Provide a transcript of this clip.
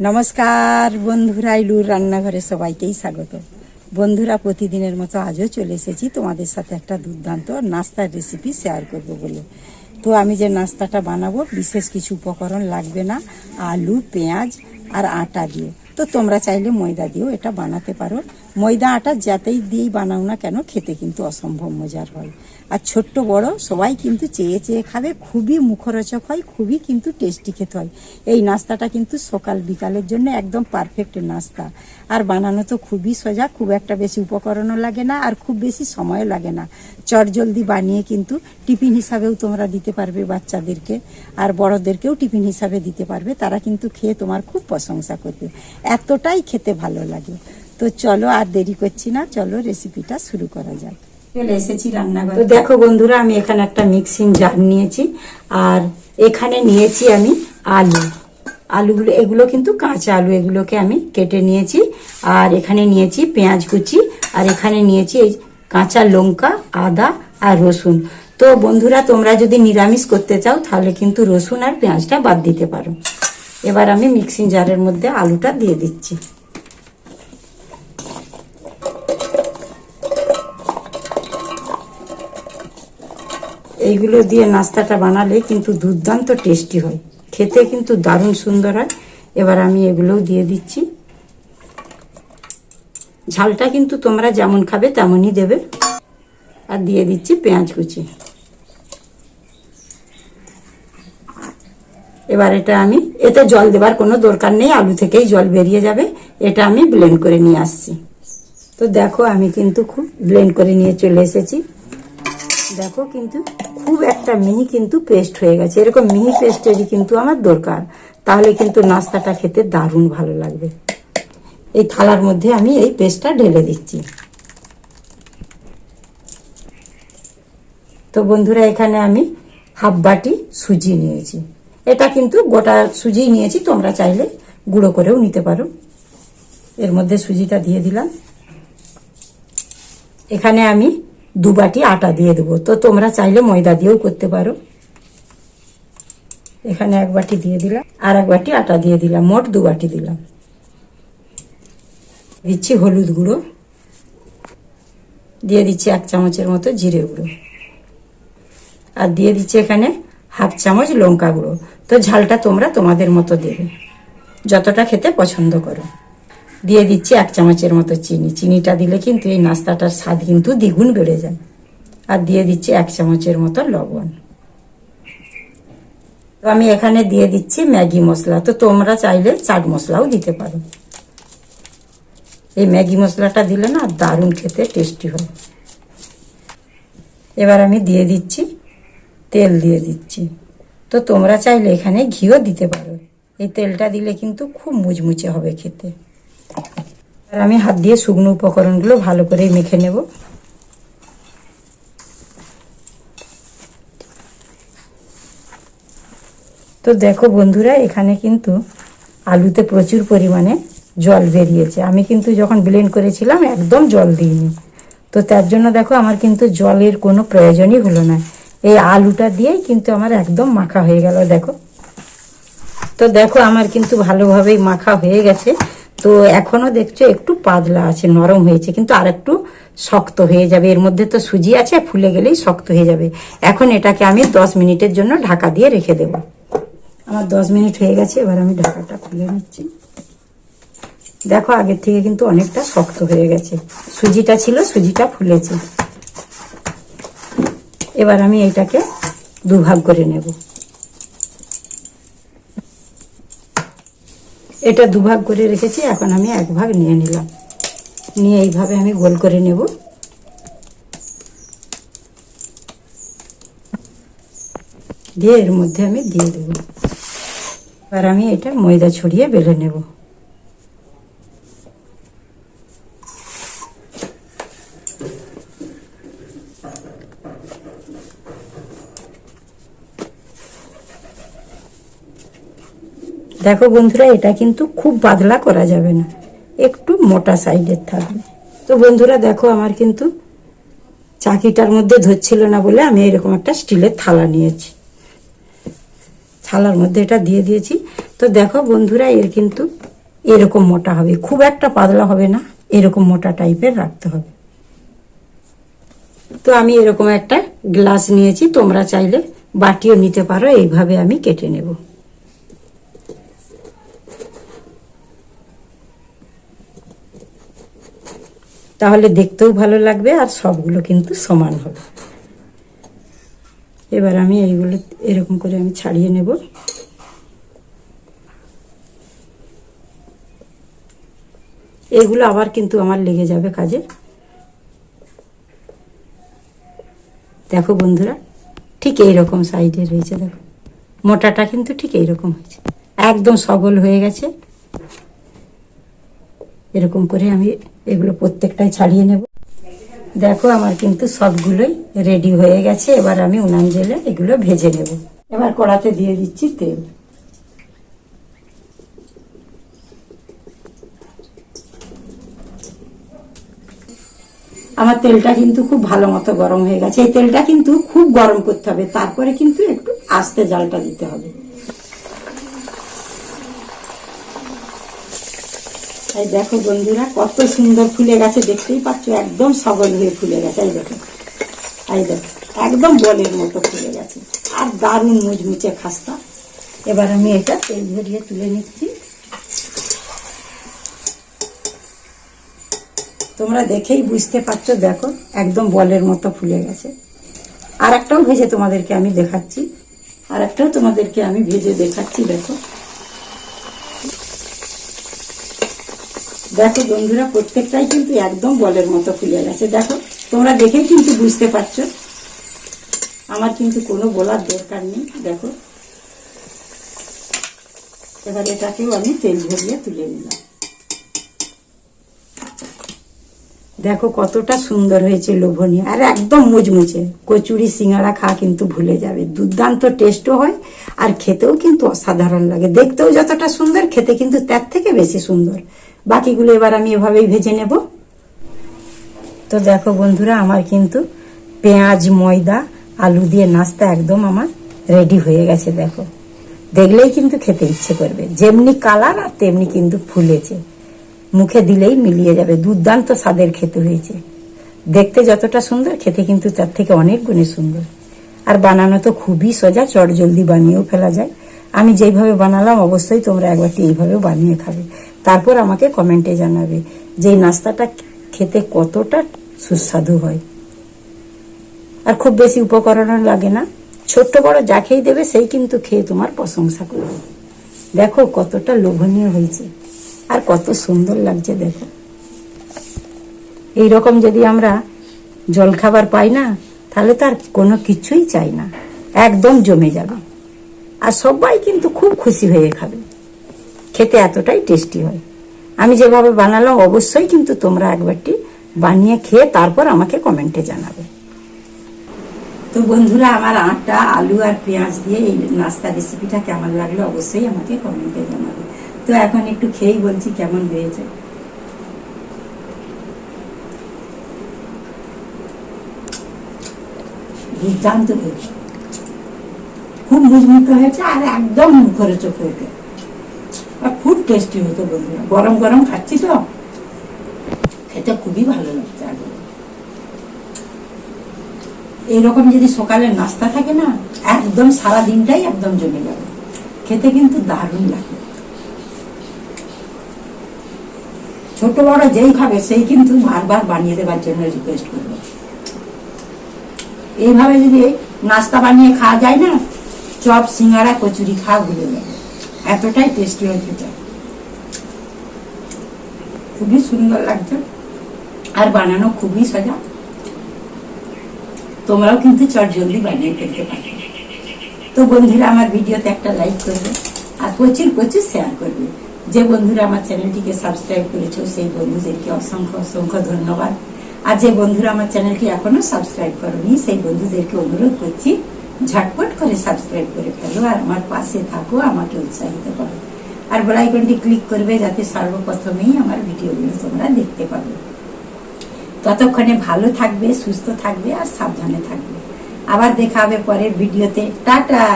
নমস্কার, বন্ধুরা, ইলুর রান্নাঘরে সবাইকেই স্বাগত। বন্ধুরা, প্রতিদিনের মতো আজও চলে এসেছি তোমাদের সাথে একটা দুর্দান্ত নাস্তার রেসিপি শেয়ার করব বলে। তো আমি যে নাস্তাটা বানাবো, বিশেষ কিছু উপকরণ লাগবে না, আলু, পেঁয়াজ আর আটা দিয়ে। তো তোমরা চাইলে ময়দা দিয়েও এটা বানাতে পারো। ময়দা আটা যাতেই দিয়েই বানাও না কেন, খেতে কিন্তু অসম্ভব মজার হয়। আর ছোট্ট বড় সবাই কিন্তু চেয়ে চেয়ে খাবে, খুবই মুখরোচক হয়, খুবই কিন্তু টেস্টি খেতে হয়। এই নাস্তাটা কিন্তু সকাল বিকালের জন্য একদম পারফেক্ট নাস্তা। আর বানানো তো খুবই সোজা, খুব একটা বেশি উপকরণও লাগে না আর খুব বেশি সময় লাগে না। চট জলদি বানিয়ে কিন্তু টিফিন হিসাবেও তোমরা দিতে পারবে বাচ্চাদেরকে, আর বড়দেরকেও টিফিন হিসাবে দিতে পারবে, তারা কিন্তু খেয়ে তোমার খুব প্রশংসা করবে। এতটাই খেতে ভালো লাগে। তো চলো আর দেরি করছি না চলো রেসিপিটা শুরু করা যাক। চলে এসেছি রান্নাঘরে। তো দেখো বন্ধুরা আমি এখানে একটা মিক্সিং জার নিয়েছি আর এখানে নিয়েছি আমি আলু। আলুগুলো এগুলো কিন্তু কাঁচা আলু এগুলোকে আমি কেটে নিয়েছি আর এখানে নিয়েছি পেঁয়াজ কুচি আর এখানে নিয়েছি এই কাঁচা লঙ্কা আদা আর রসুন। তো বন্ধুরা তোমরা যদি নিরামিষ করতে চাও তাহলে কিন্তু রসুন আর পেঁয়াজটা বাদ দিতে পারো। এবার আমি মিক্সিং জারের মধ্যে আলুটা দিয়ে দিচ্ছি। এইগুলো দিয়ে নাস্তাটা বানালে কিন্তু দুর্দান্ত টেস্টি হয়। খেতে কিন্তু দারুণ সুন্দর হয়। এবার আমি এগুলোও দিয়ে দিচ্ছি। ঝালটা কিন্তু তোমরা যেমন খাবে তেমনই দেবে। আর দিয়ে দিচ্ছি পেঁয়াজ কুচি। এবার এটা আমি, এতে জল দেবার কোনো দরকার নেই, আলু থেকেই জল বেরিয়ে যাবে। এটা আমি ব্লেন্ড করে নিয়ে আসছি। তো দেখো আমি কিন্তু খুব ব্লেন্ড করে নিয়ে চলে এসেছি। দেখো কিন্তু খুব একটা মিহি কিন্তু পেস্ট হয়ে গেছে। এরকম মিহি পেস্টেরই কিন্তু আমার দরকার। তাহলে কিন্তু নাস্তাটা খেতে দারুণ ভালো লাগবে। এই থালার মধ্যে আমি এই পেস্টটা ঢেলে দিচ্ছি। তো বন্ধুরা, এখানে আমি হাফ বাটি সুজি নিয়েছি। এটা কিন্তু গোটা সুজি নিয়েছি, তোমরা চাইলে গুঁড়ো করেও নিতে পারো। এর মধ্যে সুজিটা দিয়ে দিলাম। এখানে আমি দু বাটি আটা দিয়ে দেবো। তো তোমরা চাইলে ময়দা দিয়েও করতে পারো। এখানে এক বাটি দিয়ে দিলাম, আর এক বাটি আটা দিয়ে দিলাম, মোট দু বাটি দিলাম। দিচ্ছি হলুদ গুঁড়ো, দিয়ে দিচ্ছি এক চামচের মতো জিরে গুঁড়ো, আর দিয়ে দিচ্ছি এখানে হাফ চামচ লঙ্কা গুঁড়ো। তো ঝালটা তোমরা তোমাদের মতো দেবে, যতটা খেতে পছন্দ করো। দিয়ে দিচ্ছি এক চামচের মতো চিনি। চিনিটা দিলে কিন্তু এই নাস্তাটার স্বাদ কিন্তু দ্বিগুণ বেড়ে যায়। আর দিয়ে দিচ্ছি এক চামচের মতো লবণ। তো আমি এখানে দিয়ে দিচ্ছি ম্যাগি মশলা। তো তোমরা চাইলে চাট মশলাও দিতে পারো। এই ম্যাগি মশলাটা দিলে না দারুণ খেতে টেস্টি হয়। এবার আমি দিয়ে দিচ্ছি, তেল দিয়ে দিচ্ছি। তো তোমরা চাইলে এখানে ঘিও দিতে পারো। এই তেলটা দিলে কিন্তু খুব মুচমুচে হবে খেতে। আর আমি হাত দিয়ে শুকনো উপকরণগুলো ভালো করে মেখে নেব। তো দেখো বন্ধুরা, এখানে কিন্তু আলুতে প্রচুর পরিমাণে জল বেরিয়েছে। আমি কিন্তু যখন ব্লেন্ড করেছিলাম, একদম জল দিইনি। তো তার জন্য দেখো, আমার কিন্তু জলের কোনো প্রয়োজনই হলো না। এই আলুটা দিয়েই কিন্তু আমার একদম মাখা হয়ে গেল, দেখো। তো দেখো, আমার কিন্তু ভালোভাবেই মাখা হয়ে গেছে। তো এখনও দেখছ একটু পাতলা আছে, নরম হয়েছে, কিন্তু আর একটু শক্ত হয়ে যাবে। এর মধ্যে তো সুজি আছে, ফুলে গেলেই শক্ত হয়ে যাবে। এখন এটাকে আমি দশ মিনিটের জন্য ঢাকা দিয়ে রেখে দেব। আমার দশ মিনিট হয়ে গেছে, এবার আমি ঢাকাটা খুলে নিচ্ছি। দেখো, আগের থেকে কিন্তু অনেকটা শক্ত হয়ে গেছে। সুজিটা ছিল, সুজিটা ফুলেছে। এবার আমি এটাকে দুভাগ করে নেব। এটা দুভাগ করে রেখেছি, এখন আমি এক ভাগ নিয়ে নিলাম। নিয়ে এইভাবে আমি গোল করে নেব। দিয়ে এর মধ্যে আমি দিয়ে দেব। এবার আমি এটা ময়দা ছড়িয়ে বেলে নেব। দেখো বন্ধুরা, এটা কিন্তু খুব পাতলা করা যাবে না। একটু মোটা সাইডের থাকবে। তো বন্ধুরা, দেখো আমার কিন্তু চাকিটার মধ্যে ধরছিল না বলে আমি এরকম একটা স্টিলের থালা নিয়েছি। থালার মধ্যে এটা দিয়ে দিয়েছি। তো দেখো বন্ধুরা, এর কিন্তু এরকম মোটা হবে। খুব একটা পাতলা হবে না, এরকম মোটা টাইপের রাখতে হবে। তো আমি এরকম একটা গ্লাস নিয়েছি, তোমরা চাইলে বাটিও নিতে পারো, এইভাবে আমি কেটে নেব। তাহলে দেখতেও ভালো লাগবে আর সবগুলো কিন্তু সমান হবে। এবার আমি এইগুলো এরকম করে আমি ছাড়িয়ে নেব। এগুলো আবার কিন্তু আমার লেগে যাবে কাজে। দেখো বন্ধুরা, ঠিক এইরকম সাইডে রয়েছে, দেখো। মোটাটা কিন্তু ঠিক এইরকম হয়েছে। একদম সবল হয়ে গেছে। এরকম করে আমি এগুলো প্রত্যেকটাই ছাড়িয়ে নেব। দেখো আমার কিন্তু সবগুলোই রেডি হয়ে গেছে। এবার আমি উনান জেলে এগুলো ভেজে নেব। এবার কড়াতে দিয়ে দিচ্ছি তেল। আমার তেলটা কিন্তু খুব ভালো মতো গরম হয়ে গেছে। এই তেলটা কিন্তু খুব গরম করতে হবে। তারপরে কিন্তু একটু আস্তে জালটা দিতে হবে। এই দেখো বন্ধুরা, কত সুন্দর ফুলে গেছে, দেখতেই পাচ্ছ, একদম সবল হয়ে ফুলে গেছে, এই দেখো। এই দেখো, একদম বলের মতো ফুলে গেছে। আর দারুণ মুচমুচে খাস্তা। এবার আমি এটা তেল ঝরিয়ে তুলে নিচ্ছি। তোমরা দেখেই বুঝতে পারছ, দেখো, একদম বলের মতো ফুলে গেছে। আর একটাও ভেজে তোমাদেরকে আমি দেখাচ্ছি। আর একটাও তোমাদেরকে আমি ভেজে দেখাচ্ছি, দেখো। দেখো বন্ধুরা, প্রত্যেকটাই কিন্তু একদম বলের মতো ফুলে গেছে। দেখো, তোমরা দেখেই কিন্তু বুঝতে পারছ। আমার কিন্তু কোনো বলার দরকার নেই, দেখো। এবার এটাকেও আমি তেল ভরিয়ে তুলে নিলাম। দেখো, কতটা সুন্দর হয়েছে লোভনীয়। আর একদম মুচমুচে। কচুরি, সিঙ্গাড়া খাওয়া কিন্তু ভুলে যাবে। দুর্দান্ত টেস্টও হয়, আর খেতেও কিন্তু অসাধারণ লাগে। দেখতেও যতটা সুন্দর, খেতে কিন্তু তার থেকে বেশি সুন্দর। বাকিগুলো এবার আমি এভাবেই ভেজে নেব। তো দেখো বন্ধুরা, আমার কিন্তু পেঁয়াজ, ময়দা, আলু দিয়ে নাস্তা একদম আমার রেডি হয়ে গেছে, দেখো। দেখলেই কিন্তু খেতে ইচ্ছে করবে। যেমনি কালার আর তেমনি কিন্তু ফুলেছে। মুখে দিলেই মিলিয়ে যাবে। দুর্দান্ত স্বাদের খেতে হয়েছে। দেখতে যতটা সুন্দর, খেতে কিন্তু তার থেকে অনেক গুণে সুন্দর। আর বানানো তো খুবই সোজা চট জলদি বানিয়েও ফেলা যায়। আমি যেইভাবে বানালাম, অবশ্যই তোমরা একবারটি এইভাবে বানিয়ে খাবে। তারপর আমাকে কমেন্টে জানাবে যে এই নাস্তাটা খেতে কতটা সুস্বাদু হয়। আর খুব বেশি উপকরণও লাগে না। ছোট্ট বড় যা খেয়ে দেবে সেই কিন্তু খেয়ে তোমার প্রশংসা করবে। দেখো কতটা লোভনীয় হয়েছে। আর কত সুন্দর লাগছে দেখো। এই রকম যদি আমরা জলখাবার পাই না, তাহলে তার কোনো কিছুই চাই না। একদম জমে যাবে। আর সবাই কিন্তু খুব খুশি হয়ে খাবে। খেতে এতটাই টেস্টি হয়। আমি যেভাবে বানালাম, অবশ্যই কিন্তু তোমরা একবারটি বানিয়ে খেয়ে তারপর আমাকে কমেন্টে জানাবে। তো বন্ধুরা, আমার আটা, আলু আর পেঁয়াজ দিয়ে এই নাস্তা রেসিপিটা কেমন লাগল অবশ্যই আমাকে কমেন্টে জানাবে। তো এখন একটু খেয়েই বলছি কেমন হয়েছে। দুর্দান্ত হয়েছে। খুব মুচমুখে হয়েছে আর একদম মুখরোচক হয়েছে। আর খুব টেস্টি হতো বন্ধুরা। গরম গরম খাচ্ছি তো। খেতে খুবই ভালো লাগছে আগে। এইরকম যদি সকালে নাস্তা থাকে না, একদম সারা দিনটাই একদম জমে যাবে। খেতে কিন্তু দারুণ লাগে। ছোট বড় যেই খাবে, সেই কিন্তু বারবার বানিয়ে দেওয়ার জন্য রিকোয়েস্ট করবে। এইভাবে যদি নাস্তা বানিয়ে খাওয়া যায় না, চপ, সিঙ্গারা, কচুরি খাওয়া ভুলে যাবে। এতটাই টেস্টি হয় খেতে। খুবই সুন্দর লাগছে। আর বানানো খুবই সোজা। তোমরাও কিন্তু চট জলদি বানিয়ে ফেলতে পারবে তো বন্ধুরা, আমার ভিডিওতে একটা লাইক করবে আর প্রচুর প্রচুর শেয়ার করবে। যে বন্ধুরা আমার চ্যানেলটিকে সাবস্ক্রাইব করেছ, সেই বন্ধুদেরকে অসংখ্য অসংখ্য ধন্যবাদ। আর যে বন্ধুরা আমার চ্যানেলটি এখনও সাবস্ক্রাইব করনি, সেই বন্ধুদেরকে অনুরোধ করছি ঝটপট করে সাবস্ক্রাইব করে ফেলো আর আমার পাশে থাকো, আমাকে উৎসাহিত করো। আর বেল আইকনটি ক্লিক করবে যাতে সর্বপ্রথমেই আমার ভিডিওগুলো তোমরা দেখতে পাবে। ততক্ষণে ভালো থাকবে, সুস্থ থাকবে আর সাবধানে থাকবে। আবার দেখা হবে পরের ভিডিওতে। টাটা!